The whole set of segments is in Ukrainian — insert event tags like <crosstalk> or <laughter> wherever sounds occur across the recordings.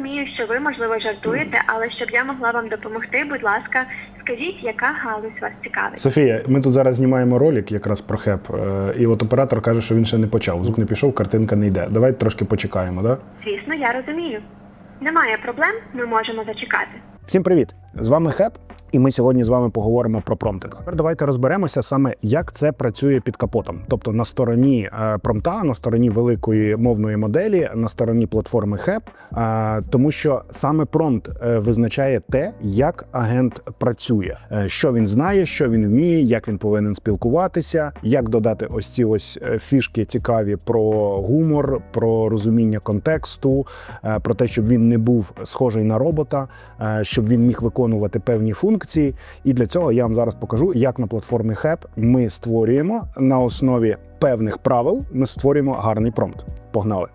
розумію, що ви, можливо, жартуєте, але щоб я могла вам допомогти, будь ласка, скажіть, яка галузь вас цікавить? Софія, ми тут зараз знімаємо ролик якраз про хеп, е, і от оператор каже, що він ще не почав. Звук не пішов, картинка не йде. Давайте трошки почекаємо, да? Звісно, я розумію. Немає проблем, ми можемо зачекати. Всім привіт! З вами Хеп, і ми сьогодні з вами поговоримо про промптинг. Тепер давайте розберемося саме, як це працює під капотом, тобто на стороні е, промпта, на стороні великої мовної моделі, на стороні платформи Хеп, е, тому що саме промпт е, визначає те, як агент працює, що він знає, що він вміє, як він повинен спілкуватися, як додати ось ці ось фішки цікаві про гумор, про розуміння контексту, про те, щоб він не був схожий на робота, щоб він міг виконувати певні функції. І для цього я вам зараз покажу, як на платформі Hep ми створюємо на основі певних правил. Ми створюємо гарний промпт. Погнали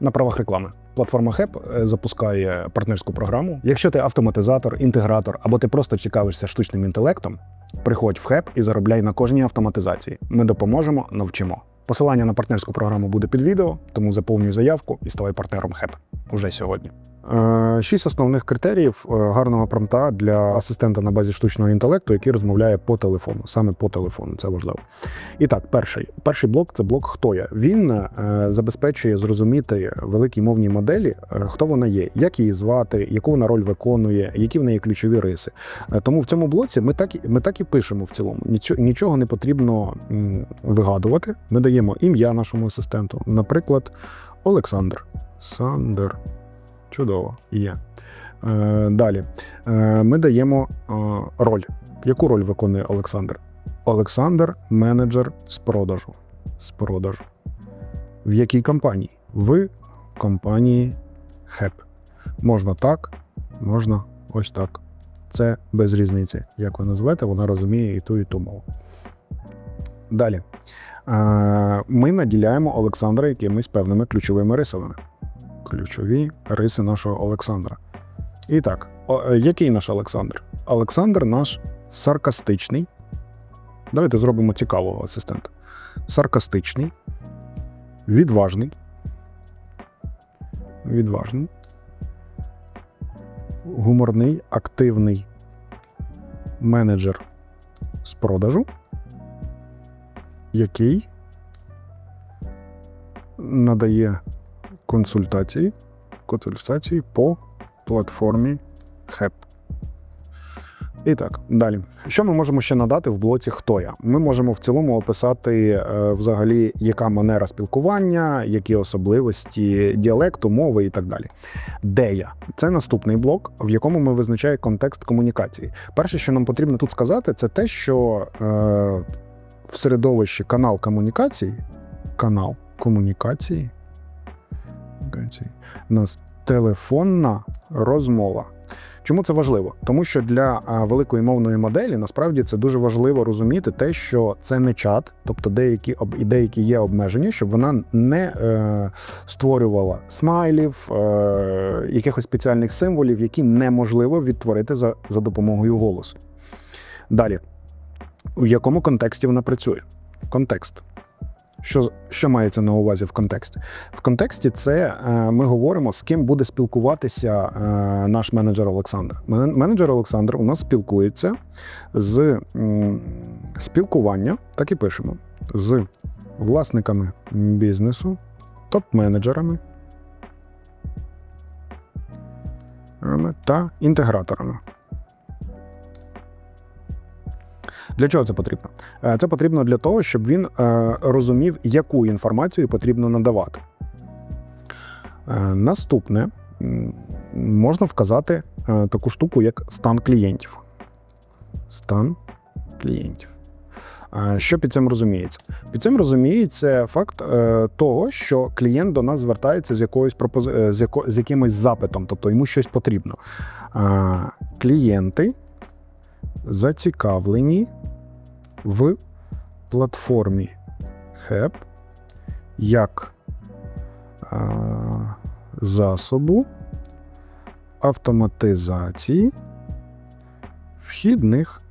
на правах реклами. Платформа Hep е, запускає партнерську програму. Якщо ти автоматизатор, інтегратор або ти просто цікавишся штучним інтелектом, приходь в Hep і заробляй на кожній автоматизації. Ми допоможемо, навчимо. Посилання на партнерську програму буде під відео, тому заповнюй заявку і ставай партнером Hep уже сьогодні. Е, Шість основних критеріїв е, гарного промпта для асистента на базі штучного інтелекту, який розмовляє по телефону, саме по телефону. Це важливо. І так, перший перший блок це блок хто я. Він е, забезпечує зрозуміти великій мовній моделі, хто вона є, як її звати, яку вона роль виконує, які в неї ключові риси. Тому в цьому блоці ми так ми так і пишемо в цілому. Нічого не потрібно вигадувати. Ми даємо ім'я нашому асистенту, наприклад, Олександр. Сандер. Чудово, є. Е, далі. Е, ми даємо е, роль. Яку роль виконує Олександр? Олександр менеджер з продажу. З продажу. В якій компанії? В компанії HEP. Можна так, можна ось так. Це без різниці. Як ви назвете, вона розуміє і ту, і ту мову. Далі. Е, Ми наділяємо Олександра якимись певними ключовими рисами ключові риси нашого Олександра. І так, о, е, який наш Олександр? Олександр наш саркастичний. Давайте зробимо цікавого асистента. Саркастичний, відважний. Відважний. Гуморний, активний менеджер з продажу, який надає консультації, консультації по платформі HEP. І так, далі. Що ми можемо ще надати в блоці Хто я? Ми можемо в цілому описати е, взагалі, яка манера спілкування, які особливості діалекту, мови і так далі. Де я? Це наступний блок, в якому ми визначаємо контекст комунікації. Перше, що нам потрібно тут сказати, це те, що е, в середовищі канал комунікації, канал комунікації. У нас телефонна розмова. Чому це важливо? Тому що для великої мовної моделі насправді це дуже важливо розуміти те, що це не чат, тобто деякі і деякі є обмеження, щоб вона не е, створювала смайлів, е, якихось спеціальних символів, які неможливо відтворити за, за допомогою голосу. Далі, у якому контексті вона працює? Контекст. Що, що мається на увазі в контексті? В контексті це е, ми говоримо, з ким буде спілкуватися е, наш менеджер Олександр. Мен- Менеджер Олександр у нас спілкується з спілкування, так і пишемо, з власниками бізнесу, топ-менеджерами та інтеграторами. Для чого це потрібно? Е, Це потрібно для того, щоб він е, розумів, яку інформацію потрібно надавати. Е, Наступне можна вказати таку штуку, як стан клієнтів. Стан клієнтів. Що під цим розуміється? Під цим розуміється факт того, що клієнт до нас звертається з якоюсь пропози... з, яко... з якимось запитом, тобто йому щось потрібно. Клієнти зацікавлені в платформі HEP як засобу автоматизації вхідних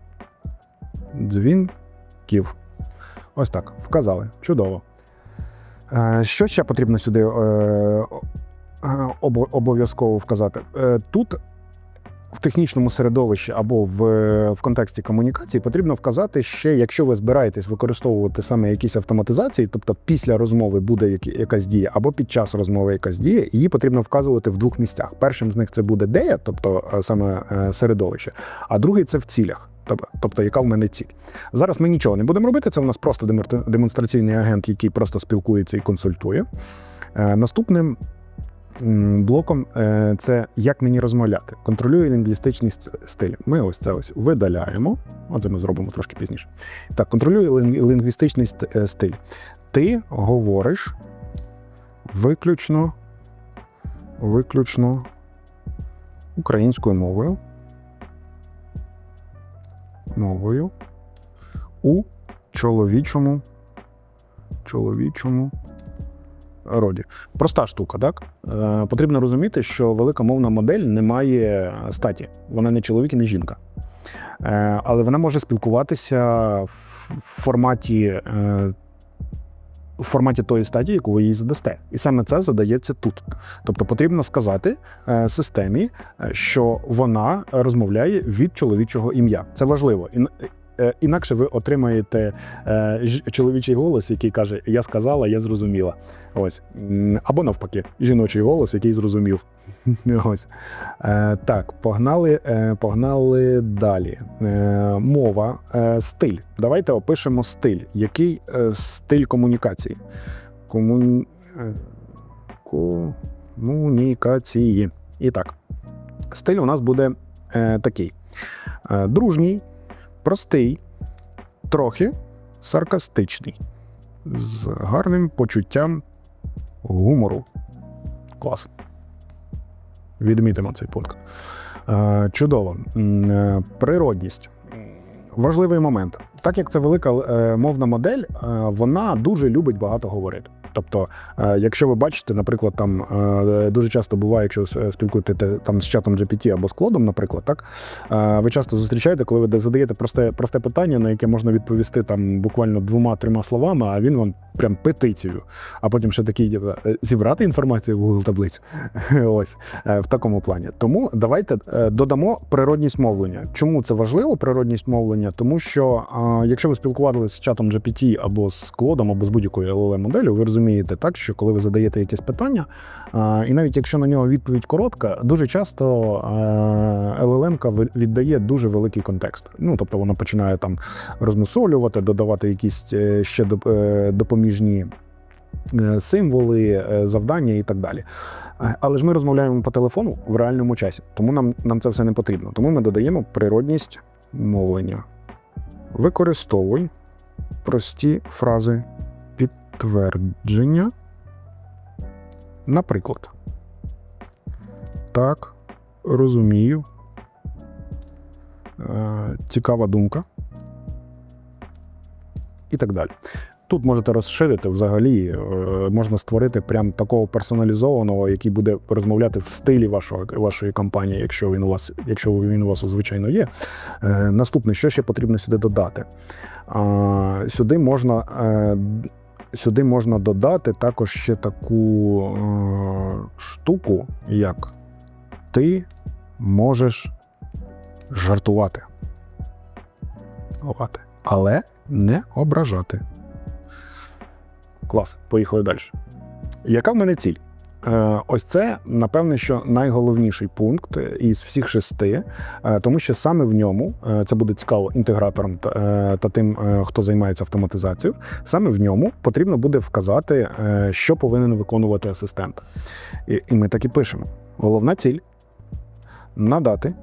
дзвінків. Ось так, вказали. Чудово. Е, Що ще потрібно сюди е, е, обов'язково вказати. Тут в технічному середовищі або в, в контексті комунікації потрібно вказати ще, якщо ви збираєтесь використовувати саме якісь автоматизації, тобто після розмови буде якась дія, або під час розмови якась дія, її потрібно вказувати в двох місцях. Першим з них це буде дея, тобто е, саме е, середовище, а другий це в цілях. Тобто, яка в мене ціль. Зараз ми нічого не будемо робити. Це у нас просто демонстраційний агент, який просто спілкується і консультує. Е, Наступним блоком е, це як мені розмовляти. Контролює лінгвістичний стиль. Ми ось це ось видаляємо. Оце ми зробимо трошки пізніше. Так, контролює лінгвістичний е, стиль. Ти говориш виключно, виключно українською мовою. Мовою у чоловічому чоловічому роді. Проста штука, так? Е, потрібно розуміти, що велика мовна модель не має статі. Вона не чоловік і не жінка. Е, але вона може спілкуватися в форматі. Е, в форматі тої стадії, яку ви їй задасте, і саме це задається тут. Тобто потрібно сказати е, системі, е, що вона розмовляє від чоловічого ім'я. Це важливо. Е, Інакше ви отримаєте е, чоловічий голос, який каже: Я сказала, я зрозуміла. Ось. Або навпаки, жіночий голос, який зрозумів. <laughs> Ось. Е, так, погнали, погнали далі. Мова, стиль. Давайте опишемо стиль. Який стиль комунікації? Комун... е, Комунікації. І так, стиль у нас буде такий: дружній, простий, трохи саркастичний, з гарним почуттям гумору. Клас. Відмітимо цей пункт. Е, Чудово. Е, Природність. Важливий момент. Так як це велика е, мовна модель, вона дуже любить багато говорити. Тобто, е, якщо ви бачите, наприклад, там е, дуже часто буває, якщо спілкуєте там з чатом GPT або з Клодом, наприклад, так е, ви часто зустрічаєте, коли ви задаєте просте, просте питання, на яке можна відповісти там буквально двома-трьома словами, а він вам прям петицію. А потім ще такий типу, зібрати інформацію в Google таблицю. <laughs> Ось в такому плані. Тому давайте додамо природність мовлення. Чому це важливо? Природність мовлення? Тому що якщо ви спілкувалися з чатом GPT або з Клодом, або з будь-якою LLM моделлю, ви розумієте так, що коли ви задаєте якесь питання, і навіть якщо на нього відповідь коротка, дуже часто LLM віддає дуже великий контекст. Ну тобто вона починає там розмусолювати, додавати якісь е, ще е, допоміжні е, символи, завдання і так далі. Але ж ми розмовляємо по телефону в реальному часі, тому нам, нам це все не потрібно. Тому ми додаємо природність мовлення. Використовуй прості фрази підтвердження. Наприклад, так, розумію. Е, цікава думка. І так далі. Тут можете розширити взагалі, е, можна створити прям такого персоналізованого, який буде розмовляти в стилі вашого, вашої компанії, якщо він у вас, якщо він у вас звичайно є. Е, Наступне, що ще потрібно сюди додати? Сюди можна. Сюди можна додати також ще таку е, штуку, як ти можеш. Жартувати. Але не ображати. Клас, поїхали далі. Яка в мене ціль? Е, Ось це, напевне, що найголовніший пункт із всіх шести, е, тому що саме в ньому е, це буде цікаво інтеграторам та, е, тим, е, хто займається автоматизацією. Саме в ньому потрібно буде вказати, е, що повинен виконувати асистент. І ми так і пишемо: головна ціль надати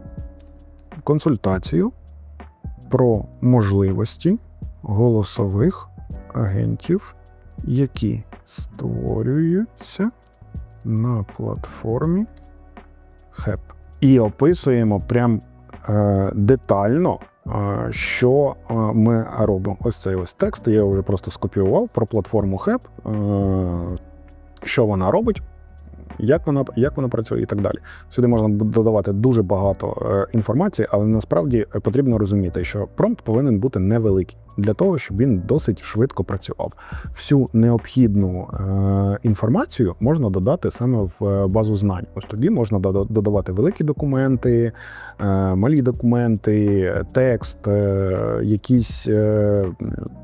консультацію про можливості голосових агентів, які створюються на платформі HEP. І описуємо прям е, детально, е, що е, ми робимо. Ось цей ось текст. Я вже просто скопіював про платформу HEP, е, що вона робить. Як вона, як вона працює і так далі. Сюди можна додавати дуже багато е, інформації, але насправді потрібно розуміти, що промпт повинен бути невеликий. Для того, щоб він досить швидко працював. Всю необхідну е, інформацію можна додати саме в е, базу знань. Ось тоді можна додавати великі документи, е, малі документи, текст, е, якісь е,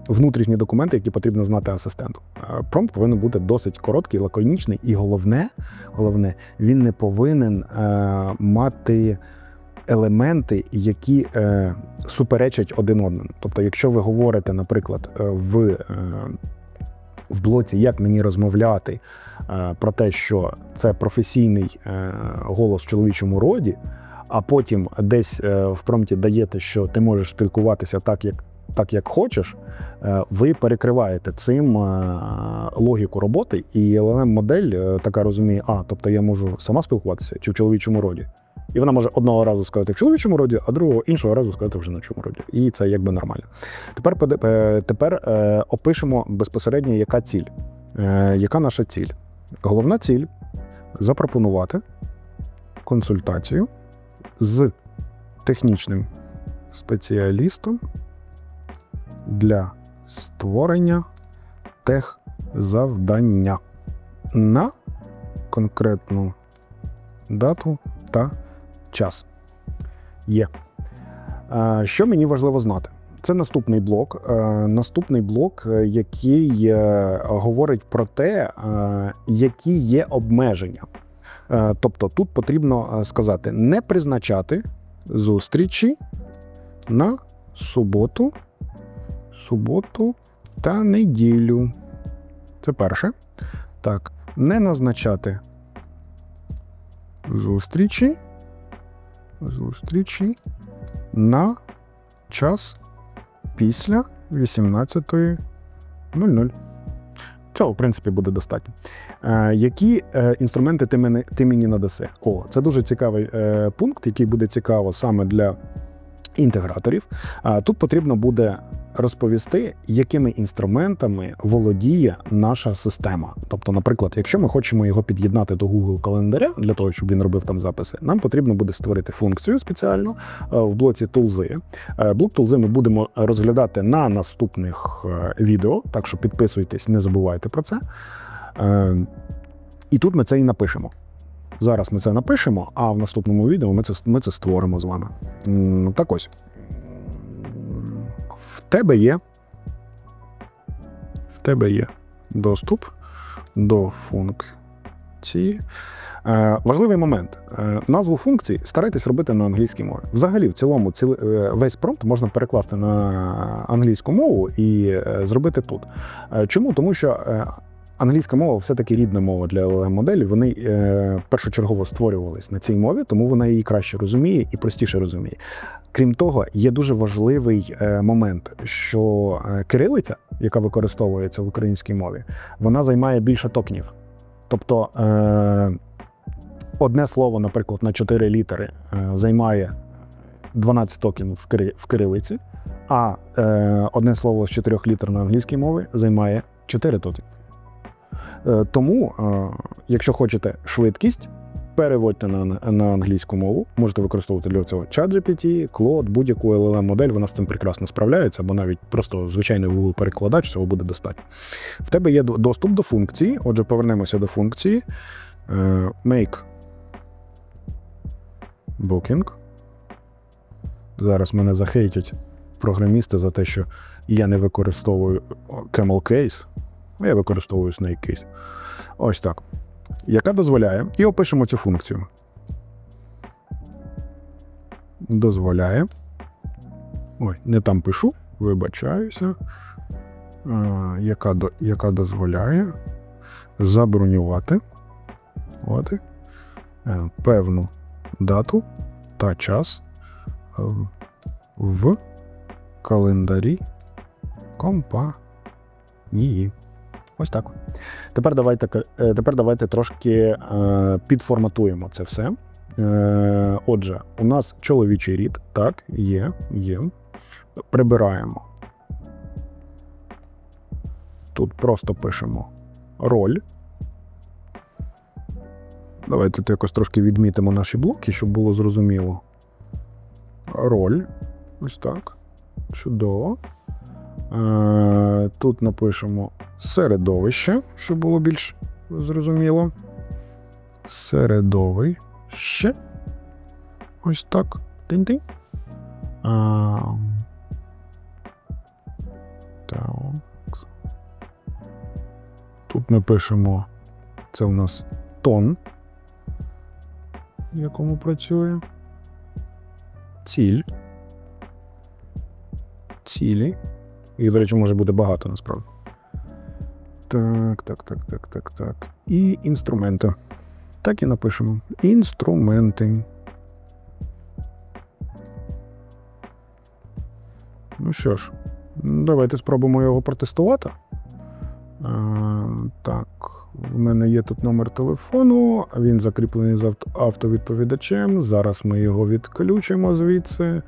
внутрішні документи, які потрібно знати асистенту. Е, Промпт повинен бути досить короткий, лаконічний, і головне, головне, він не повинен е, мати елементи, які е, суперечать один одному. Тобто, якщо ви говорите, наприклад, е, в, е, в блоці, як мені розмовляти е, про те, що це професійний е, голос в чоловічому роді, а потім десь е, в промпті даєте, що ти можеш спілкуватися так, як. Так як хочеш, е, ви перекриваєте цим е, логіку роботи, і LLM модель така розуміє, а тобто я можу сама спілкуватися чи в чоловічому роді. І вона може одного разу сказати в чоловічому роді, а другого іншого разу сказати в жіночому роді. І це якби нормально. Тепер е, тепер е, опишемо безпосередньо, яка ціль. Е, Яка наша ціль? Головна ціль запропонувати консультацію з технічним спеціалістом для створення техзавдання на конкретну дату та час. Є. Е, Що мені важливо знати? Це наступний блок. Е, Наступний блок, е, який говорить про те, які є обмеження. Тобто тут потрібно сказати не призначати зустрічі на суботу, суботу та неділю. Це перше. Так, не назначати зустрічі. Зустрічі на час після 18.00. Цього, в принципі, буде достатньо. Е, які е, інструменти ти, мені, ти мені надаси? О, це дуже цікавий е, пункт, який буде цікаво саме для інтеграторів. А тут потрібно буде розповісти, якими інструментами володіє наша система. Тобто, наприклад, якщо ми хочемо його під'єднати до Google календаря для того, щоб він робив там записи, нам потрібно буде створити функцію спеціальну е, в блоці тулзи. Е, Блок тулзи ми будемо розглядати на наступних е, відео, так що підписуйтесь, не забувайте про це. І тут ми це і напишемо. Зараз ми це напишемо, а в наступному відео ми це, ми це створимо з вами. Так ось. Тебе є. В тебе є доступ до функції. Е, важливий момент. Е, назву функції старайтесь робити на англійській мові. Взагалі, в цілому, ціл, е, весь промпт можна перекласти на англійську мову і е, зробити тут. Е, чому? Тому що Англійська мова все-таки рідна мова для моделі. Вони е, першочергово створювались на цій мові, тому вона її краще розуміє і простіше розуміє. Крім того, є дуже важливий е, момент, що е, кирилиця, яка використовується в українській мові, вона займає більше токенів. Тобто е, одне слово, наприклад, на 4 літери е, займає 12 токенів в, кирилиці, а е, одне слово з 4 літер на англійській мові займає 4 токени. Е, Тому, е, якщо хочете швидкість, переводьте на, на англійську мову. Можете використовувати для цього ChatGPT, Claude, будь-яку LLM модель, вона з цим прекрасно справляється, або навіть просто звичайний Google перекладач цього буде достатньо. В тебе є доступ до функції. Отже, повернемося до функції. Е, Make booking. Зараз мене захейтять програмісти за те, що я не використовую Camel Case. Я використовую Snake Case. Ось так. Яка дозволяє, і опишемо цю функцію. Дозволяє. Ой, не там пишу, вибачаюся. А, яка, до, яка дозволяє забронювати от, е, певну дату та час е, в календарі компанії. Ось так. Тепер давайте, е, тепер давайте трошки е, підформатуємо це все. Е, отже, у нас чоловічий рід, так, є, є. Прибираємо. Тут просто пишемо роль. Давайте тут якось трошки відмітимо наші блоки, щоб було зрозуміло. Роль. Ось так. Чудово. Тут напишемо середовище, щоб було більш зрозуміло. Середовище. Ось так. Тинь-тинь. А, так. Тут ми пишемо. Це у нас тон, в якому працює. Ціль. Цілі. Їх, до речі, може бути багато насправді. Так, так, так, так, так, так. І інструменти. Так і напишемо. Інструменти. Ну що ж, давайте спробуємо його протестувати. А, так, в мене є тут номер телефону, він закріплений з автовідповідачем. Зараз ми його відключимо звідси.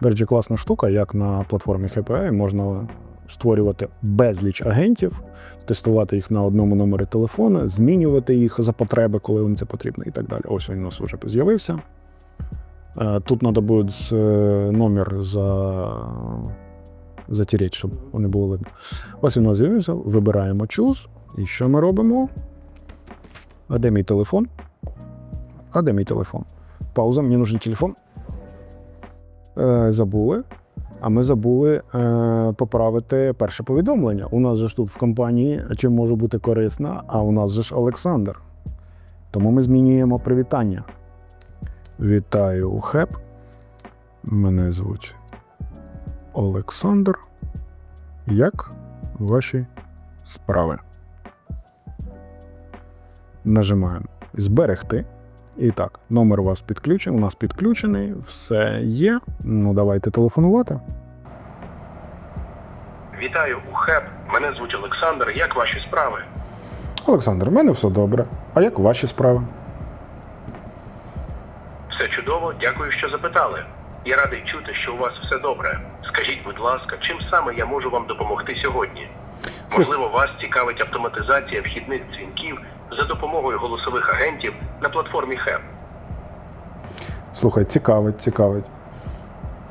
До речі, класна штука, як на платформі HPI можна створювати безліч агентів, тестувати їх на одному номері телефону, змінювати їх за потреби, коли вам це потрібно, і так далі. Ось він у нас вже з'явився. Е, Тут треба буде е, номер за... затереть, щоб не було видно. Ось він у нас з'явився. Вибираємо Choose. І що ми робимо? А де мій телефон? А де мій телефон? Пауза, мені нужен телефон. Е, забули. А ми забули е, поправити перше повідомлення. У нас же ж тут в компанії чим може бути корисно, а у нас же ж Олександр. Тому ми змінюємо привітання. Вітаю у ХЕП. Мене звуть Олександр. Як ваші справи? Нажимаємо Зберегти. І так, номер у вас підключений, у нас підключений, все є. Ну, давайте телефонувати. Вітаю у ХЕП. Мене звуть Олександр. Як ваші справи? Олександр, у мене все добре. А як ваші справи? Все чудово, дякую, що запитали. Я радий чути, що у вас все добре. Скажіть, будь ласка, чим саме я можу вам допомогти сьогодні? Можливо, вас цікавить автоматизація вхідних дзвінків за допомогою голосових агентів на платформі ХЕП. Слухай, цікавить, цікавить.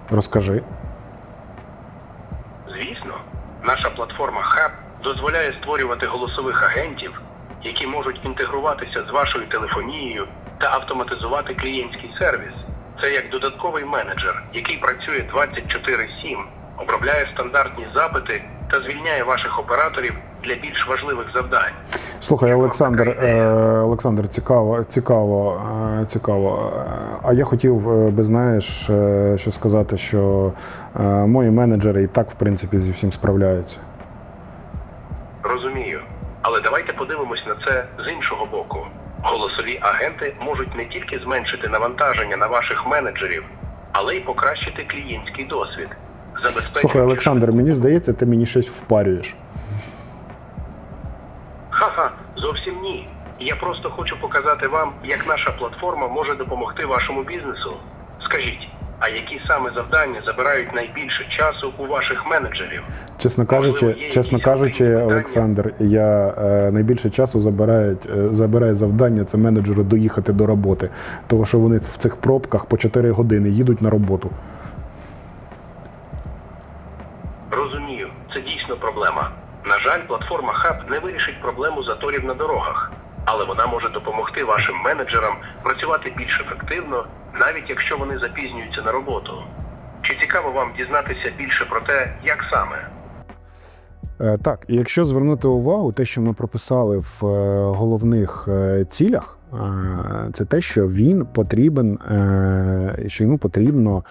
Розкажи. Звісно, наша платформа ХЕП дозволяє створювати голосових агентів, які можуть інтегруватися з вашою телефонією та автоматизувати клієнтський сервіс. Це як додатковий менеджер, який працює 24/7, обробляє стандартні запити та звільняє ваших операторів для більш важливих завдань. Слухай, Олександр, е, Олександр, цікаво, цікаво, е, цікаво. А я хотів е, би, знаєш, що сказати, що мої менеджери і так, в принципі, зі всім справляються. Розумію. Але давайте подивимось на це з іншого боку. Голосові агенти можуть не тільки зменшити навантаження на ваших менеджерів, але й покращити клієнтський досвід. Забезпечуючи Слухай, Олександр, мені здається, ти мені щось впарюєш. Ха-ха, зовсім ні. Я просто хочу показати вам, як наша платформа може допомогти вашому бізнесу. Скажіть, а які саме завдання забирають найбільше часу у ваших менеджерів? Чесно кажучи, Можливо, є чесно якісь кажучи? Олександр, я е, найбільше часу забирають, е, забирає завдання це менеджеру доїхати до роботи, тому що вони в цих пробках по 4 години їдуть на роботу. Розумію, це дійсно проблема. На жаль, платформа Hub не вирішить проблему заторів на дорогах, але вона може допомогти вашим менеджерам працювати більш ефективно, навіть якщо вони запізнюються на роботу. Чи цікаво вам дізнатися більше про те, як саме? Е, Так, якщо звернути увагу, те, що ми прописали в е, головних е, цілях, це те, що він потрібен, е, що йому потрібно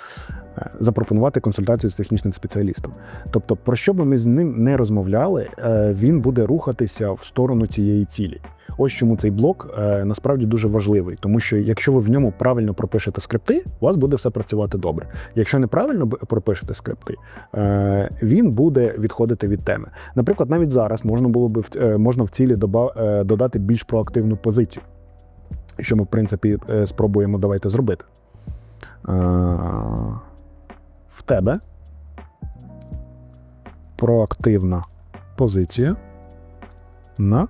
е, запропонувати консультацію з технічним спеціалістом. Тобто, про що би ми з ним не розмовляли, е, він буде рухатися в сторону цієї цілі. Ось чому цей блок е, насправді дуже важливий, тому що якщо ви в ньому правильно пропишете скрипти, у вас буде все працювати добре. Якщо неправильно б- пропишете скрипти, е, він буде відходити від теми. Наприклад, навіть зараз можна було е, можна в цілі е, додати більш проактивну позицію, що ми, в принципі, е, спробуємо давайте зробити. Е, В тебе проактивна позиція на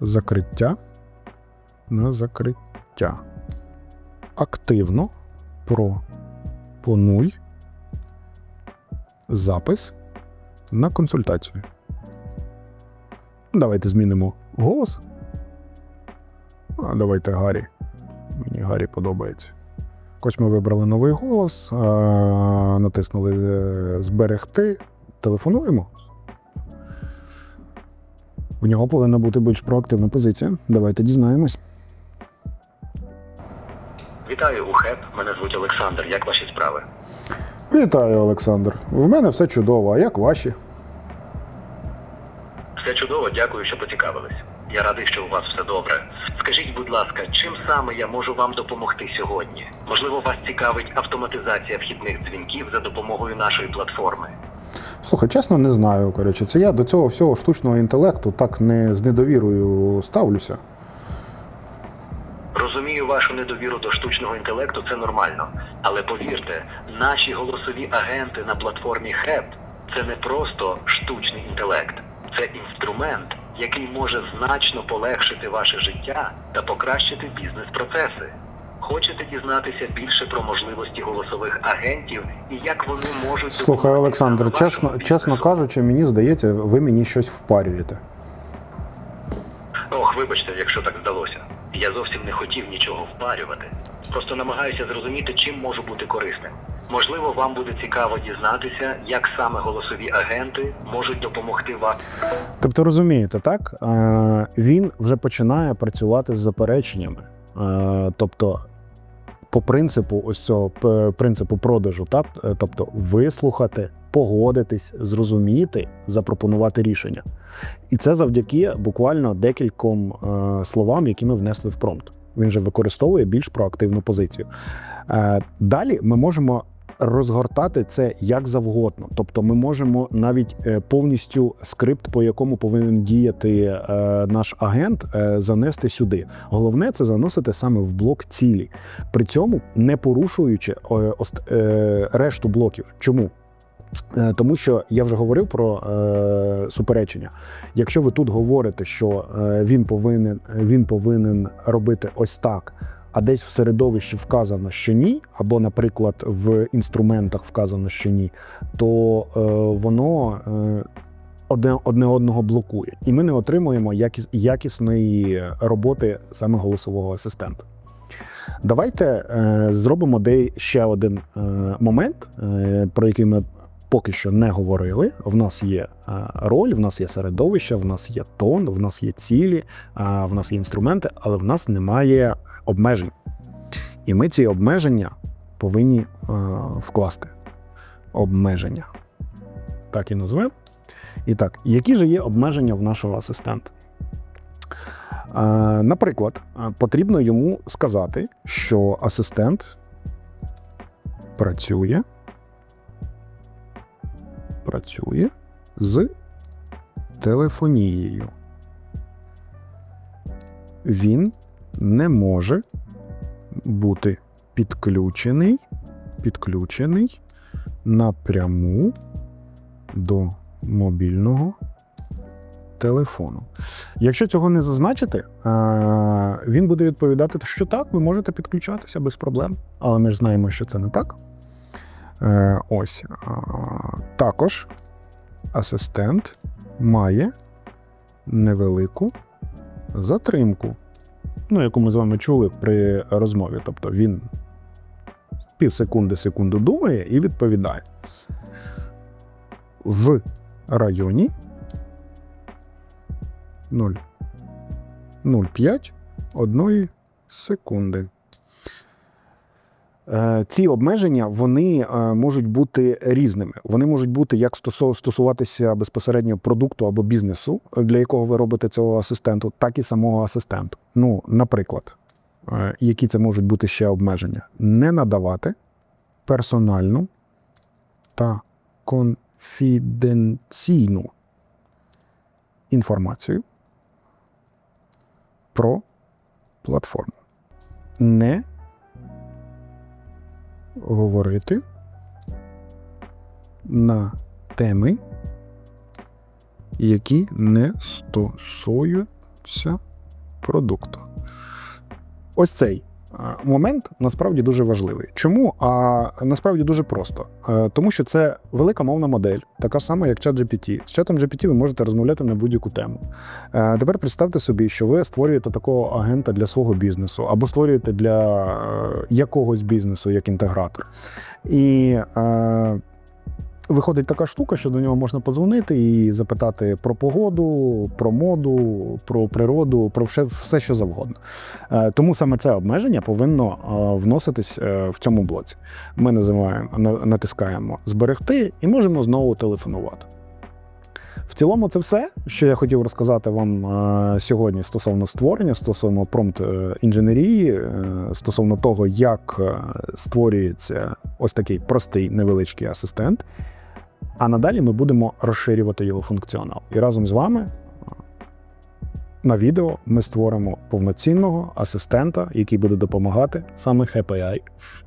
закриття. На закриття. Активно пропонуй запис на консультацію. Давайте змінимо голос. А давайте Гаррі. Мені Гаррі подобається. Ось ми вибрали новий голос, а, натиснули е, зберегти, телефонуємо. У нього повинна бути більш проактивна позиція. Давайте дізнаємось. Вітаю у ХЕП. Мене звуть Олександр. Як ваші справи? Вітаю, Олександр. В мене все чудово, а як ваші? Все чудово, дякую, що поцікавились. Я радий, що у вас все добре. Скажіть, будь ласка, чим саме я можу вам допомогти сьогодні? Можливо, вас цікавить автоматизація вхідних дзвінків за допомогою нашої платформи. Слухай, чесно, не знаю. Коротше, це я до цього всього штучного інтелекту так не з недовірою ставлюся. Розумію вашу недовіру до штучного інтелекту, це нормально. Але повірте, наші голосові агенти на платформі ХЕП це не просто штучний інтелект, це інструмент, який може значно полегшити ваше життя та покращити бізнес-процеси. Хочете дізнатися більше про можливості голосових агентів і як вони можуть Слухай, Олександр, чесно, чесно кажучи, мені здається, ви мені щось впарюєте. Ох, вибачте, якщо так здалося. Я зовсім не хотів нічого впарювати. Просто намагаюся зрозуміти, чим можу бути корисним. Можливо, вам буде цікаво дізнатися, як саме голосові агенти можуть допомогти вам. Тобто розумієте, так? Е, Він вже починає працювати з запереченнями. Е, Тобто, по принципу ось цього принципу продажу, так? Е, тобто вислухати, погодитись, зрозуміти, запропонувати рішення. І це завдяки буквально декільком словам, які ми внесли в промпт. Він же використовує більш проактивну позицію. Е, Далі ми можемо розгортати це як завгодно. Тобто, ми можемо навіть е, повністю скрипт, по якому повинен діяти е, наш агент, занести сюди. Головне це заносити саме в блок цілі, при цьому не порушуючи решту блоків. Чому? Е, Тому що я вже говорив про е, суперечення. Якщо ви тут говорите, що е, він повинен він повинен робити ось так, а десь в середовищі вказано, що ні, або, наприклад, в інструментах вказано, що ні, то е, воно е, одне, одне одного блокує, і ми не отримуємо якіс, якісної роботи саме голосового асистента. Давайте е, зробимо де ще один е, момент, е, про який ми поки що не говорили. В нас є е, роль, в нас є середовище, в нас є тон, в нас є цілі, е, в нас є інструменти, але в нас немає обмежень. І ми ці обмеження повинні е, вкласти. Обмеження. Так і назвемо. І так, які ж є обмеження в нашого асистента? Наприклад, потрібно йому сказати, що асистент працює, працює з телефонією. Він не може бути підключений, підключений напряму до мобільного телефону. Якщо цього не зазначити, е, він буде відповідати, що так, ви можете підключатися без проблем. Але ми ж знаємо, що це не так. Е, Ось. Також асистент має невелику затримку, ну, яку ми з вами чули при розмові. Тобто він пів секунди секунду думає і відповідає. В районі 0. 0,5 одної секунди. Е, Ці обмеження вони е, можуть бути різними. Вони можуть бути як стосуватися безпосередньо продукту або бізнесу, для якого ви робите цього асистенту, так і самого асистенту. Ну, наприклад, е, які це можуть бути ще обмеження: не надавати персональну та конфіденційну інформацію про платформу. Не говорити на теми, які не стосуються продукту. Ось цей момент насправді дуже важливий. Чому? А насправді дуже просто. Е, Тому що це велика мовна модель, така сама, як чат GPT. З чатом GPT ви можете розмовляти на будь-яку тему. Е, Тепер представте собі, що ви створюєте такого агента для свого бізнесу або створюєте для е, якогось бізнесу як інтегратор. І виходить така штука, що до нього можна подзвонити і запитати про погоду, про моду, про природу, про все, все що завгодно. Е, Тому саме це обмеження повинно е, вноситись е, в цьому блоці. Ми називаємо, натискаємо зберегти і можемо знову телефонувати. В цілому, це все, що я хотів розказати вам сьогодні стосовно створення, стосовно промпт інженерії, стосовно того, як створюється ось такий простий невеличкий асистент. А надалі ми будемо розширювати його функціонал. І разом з вами е, на відео ми створимо повноцінного асистента, який буде допомагати саме. Все.